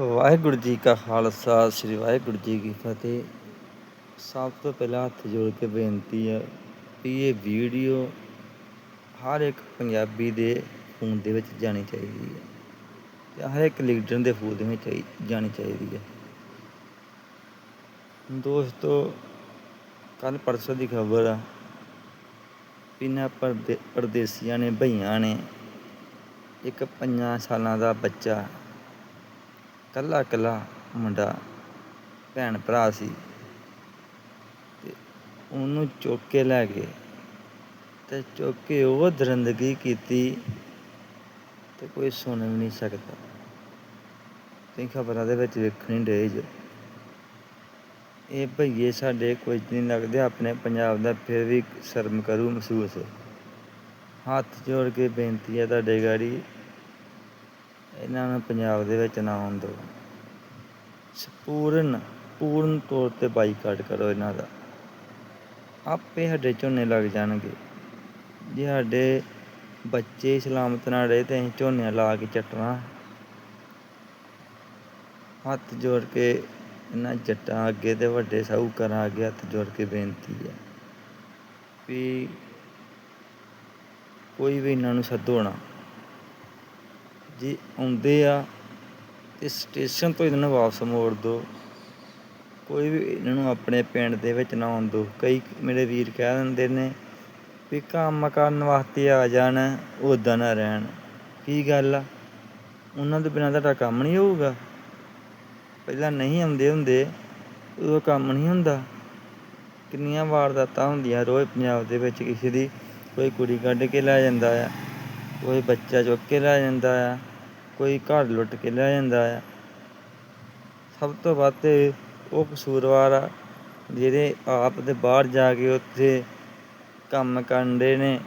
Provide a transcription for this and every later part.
ਵਾਹਿਗੁਰੂ ਜੀ ਕਾ ਖਾਲਸਾ, ਸ੍ਰੀ ਵਾਹਿਗੁਰੂ ਜੀ ਕੀ ਫਤਿਹ। ਸਭ ਤੋਂ ਪਹਿਲਾਂ ਹੱਥ ਜੋੜ ਕੇ ਬੇਨਤੀ ਹੈ ਵੀ ਇਹ ਵੀਡੀਓ ਹਰ ਇੱਕ ਪੰਜਾਬੀ ਦੇ ਫੋਨ ਦੇ ਵਿੱਚ ਜਾਣੀ ਚਾਹੀਦੀ ਹੈ ਤੇ ਹਰ ਇੱਕ ਲੀਡਰ ਦੇ ਫੋਨ ਦੇ ਵਿੱਚ ਜਾਣੀ ਚਾਹੀਦੀ ਹੈ। ਦੋਸਤੋ ਕੱਲ ਪਰਸੋਂ ਦੀ ਖਬਰ ਆ। ਵੀ ਪਰਦੇ, ਪਰਦੇਸੀਆਂ ਨੇ ਭਈਆਂ ਨੇ ਇੱਕ ਪੰਜਾਂ ਸਾਲਾਂ ਦਾ ਬੱਚਾ ਇਕੱਲਾ ਇਕੱਲਾ ਮੁੰਡਾ, ਭੈਣ ਭਰਾ ਸੀ ਤੇ ਉਹਨੂੰ ਚੁੱਕ ਕੇ ਲੈ ਗਏ ਤੇ ਚੁੱਕ ਕੇ ਉਹ ਦਰਿੰਦਗੀ ਕੀਤੀ ਤੇ ਕੋਈ ਸੁਣ ਵੀ ਨਹੀਂ ਸਕਦਾ। ਤੁਸੀਂ ਖਬਰਾਂ ਦੇ ਵਿੱਚ ਵੇਖਣੀ ਡੇ ਜੋ। ਇਹ ਭਈਏ ਸਾਡੇ ਕੁਝ ਨਹੀਂ ਲੱਗਦੇ, ਆਪਣੇ ਪੰਜਾਬ ਦਾ ਫਿਰ ਵੀ ਸ਼ਰਮ ਕਰੂ ਮਹਿਸੂਸ। ਹੱਥ ਜੋੜ ਕੇ ਬੇਨਤੀ ਹੈ ਤੁਹਾਡੇ ਗਾੜੀ ਇਹਨਾਂ ਨੂੰ ਪੰਜਾਬ ਦੇ ਵਿੱਚ ਨਾ ਆਉਣ ਦਿਓ। ਪੂਰਨ ਪੂਰਨ ਤੌਰ ਤੇ ਬਾਈਕਾਟ ਕਰੋ ਇਹਨਾਂ ਦਾ। ਆਪੇ ਸਾਡੇ ਝੋਨੇ ਲੱਗ ਜਾਣਗੇ। ਜੇ ਸਾਡੇ ਬੱਚੇ ਸਲਾਮਤ ਨਾਲ ਰਹੇ ਤੇ ਅਸੀਂ ਝੋਨੇ ਲਾ ਕੇ ਚੱਟਣਾ। ਹੱਥ ਜੋੜ ਕੇ ਇਹਨਾਂ ਜੱਟਾਂ ਅੱਗੇ ਤੇ ਵੱਡੇ ਸਾਹੂਕਾਰਾਂ ਅੱਗੇ ਹੱਥ ਜੋੜ ਕੇ ਬੇਨਤੀ ਹੈ ਵੀ ਕੋਈ ਵੀ ਇਹਨਾਂ ਨੂੰ ਸੱਦੋ ਨਾ। ਜੇ ਆਉਂਦੇ ਆ ਤੇ ਸਟੇਸ਼ਨ ਤੋਂ ਇਹਨਾਂ ਨੂੰ ਵਾਪਸ ਮੋੜ ਦਿਓ ਕੋਈ ਵੀ ਇਹਨਾਂ ਨੂੰ ਆਪਣੇ ਪਿੰਡ ਦੇ ਵਿੱਚ ਨਾ ਆਉਣ ਦਿਓ ਕਈ ਮੇਰੇ ਵੀਰ ਕਹਿ ਦਿੰਦੇ ਨੇ ਵੀ ਕੰਮ ਕਰਨ ਵਾਸਤੇ ਆ ਜਾਣ ਉੱਦਾਂ ਨਾ ਰਹਿਣ। ਕੀ ਗੱਲ ਆ? ਉਹਨਾਂ ਦੇ ਬਿਨਾਂ ਤੁਹਾਡਾ ਕੰਮ ਨਹੀਂ ਹੋਊਗਾ। ਪਹਿਲਾਂ ਨਹੀਂ ਆਉਂਦੇ ਹੁੰਦੇ, ਉਦੋਂ ਕੰਮ ਨਹੀਂ ਹੁੰਦਾ। ਕਿੰਨੀਆਂ ਵਾਰਦਾਤਾਂ ਹੁੰਦੀਆਂ ਰੋਜ਼ ਪੰਜਾਬ ਦੇ ਵਿੱਚ ਕਿਸੇ ਦੀ। ਕੋਈ ਕੁੜੀ ਕੱਢ ਕੇ ਲੈ ਜਾਂਦਾ ਆ। ਕੋਈ ਬੱਚਾ ਚੁੱਕ ਕੇ ਲੈ ਜਾਂਦਾ ਆ, ਕੋਈ ਘਰ ਲੁੱਟ ਕੇ ਲੈ ਜਾਂਦਾ ਆ। ਸਭ ਤੋਂ ਵੱਧ ਉਹ ਕਸੂਰਵਾਰ ਆ, ਜਿਹੜੇ ਆਪ ਦੇ ਬਾਹਰ ਜਾ ਕੇ ਉੱਥੇ ਕੰਮ ਕਰਨ ਦੇ ਨੇ,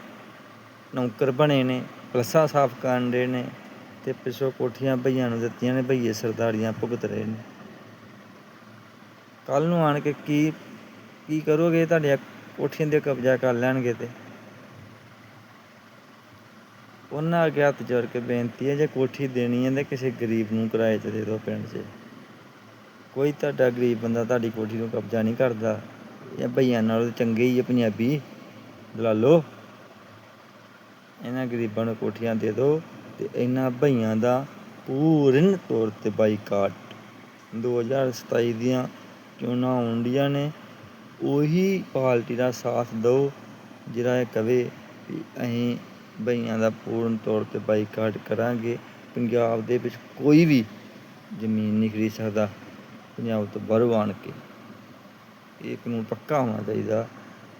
ਨੌਕਰ ਬਣੇ ਨੇ, ਪਲੱਸਾਂ ਸਾਫ਼ ਕਰਨ ਦੇ ਨੇ ਤੇ ਪਿੱਛੋਂ ਕੋਠੀਆਂ ਭਈਆਂ ਨੂੰ ਦਿੱਤੀਆਂ ਨੇ, ਭਈਏ ਸਰਦਾਰੀਆਂ ਭੁਗਤ ਰਹੇ ਨੇ। ਕੱਲ ਨੂੰ ਆਣ ਕੇ ਕੀ ਕੀ ਕਰੋਗੇ? ਤੁਹਾਡੀਆਂ ਕੋਠੀਆਂ ਦੇ ਕਬਜ਼ਾ ਕਰ ਲੈਣਗੇ ਤੇ। ਉਹਨਾਂ ਅੱਗੇ ਹੱਥ ਜੋੜ ਕੇ ਬੇਨਤੀ ਹੈ, ਜੇ ਕੋਠੀ ਦੇਣੀ ਹੈ ਤਾਂ ਕਿਸੇ ਗਰੀਬ ਨੂੰ ਕਿਰਾਏ ਤੇ ਦੇ ਦਿਓ ਪਿੰਡ 'ਚ। ਕੋਈ ਤੁਹਾਡਾ ਗਰੀਬ ਬੰਦਾ ਤੁਹਾਡੀ ਕੋਠੀ ਨੂੰ ਕਬਜ਼ਾ ਨਹੀਂ ਕਰਦਾ ਇਹ ਭਈਆਂ ਨਾਲੋਂ ਚੰਗੇ ਹੀ ਹੈ ਪੰਜਾਬੀ। ਦਲਾਲੋ ਇਹਨਾਂ ਗਰੀਬਾਂ ਨੂੰ ਕੋਠੀਆਂ ਦੇ ਦਿਓ ਤੇ ਇਹਨਾਂ ਭਈਆਂ ਦਾ ਪੂਰਨ ਤੌਰ ਤੇ ਬਾਈਕਾਟ। 2027 ਦੀਆਂ ਚੋਣਾਂ ਆਉਂਦੀਆਂ ਨੇ, ਉਹੀ ਪਾਰਟੀ ਦਾ ਸਾਥ ਦਿਓ, ਜਿਹੜਾ ਇਹ ਕਵੇ ਵੀ ਅਸੀਂ ਬਈਆਂ ਦਾ ਪੂਰਨ ਤੌਰ ਤੇ ਬਾਈਕਾਟ ਕਰਾਂਗੇ। ਪੰਜਾਬ ਦੇ ਵਿੱਚ ਕੋਈ ਵੀ ਜ਼ਮੀਨ ਨਹੀਂ ਖਰੀਦ ਸਕਦਾ। ਪੰਜਾਬ ਤੋਂ ਬਾਹਰੋਂ ਆਣ ਕੇ ਇਹ ਕਾਨੂੰਨ ਪੱਕਾ ਹੋਣਾ ਚਾਹੀਦਾ।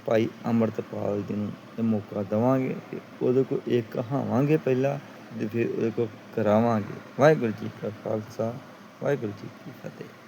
ਭਾਈ ਅੰਮ੍ਰਿਤਪਾਲ ਜੀ ਨੂੰ ਇਹ ਮੌਕਾ ਦੇਵਾਂਗੇ ਤੇ ਉਹਦੇ ਕੋਲ ਇਹ ਕਹਾਵਾਂਗੇ ਪਹਿਲਾਂ ਤੇ ਫਿਰ ਉਹਦੇ ਕੋਲ ਕਰਾਵਾਂਗੇ। ਵਾਹਿਗੁਰੂ ਜੀ ਕਾ ਖਾਲਸਾ, ਵਾਹਿਗੁਰੂ ਜੀ ਕੀ ਫਤਿਹ।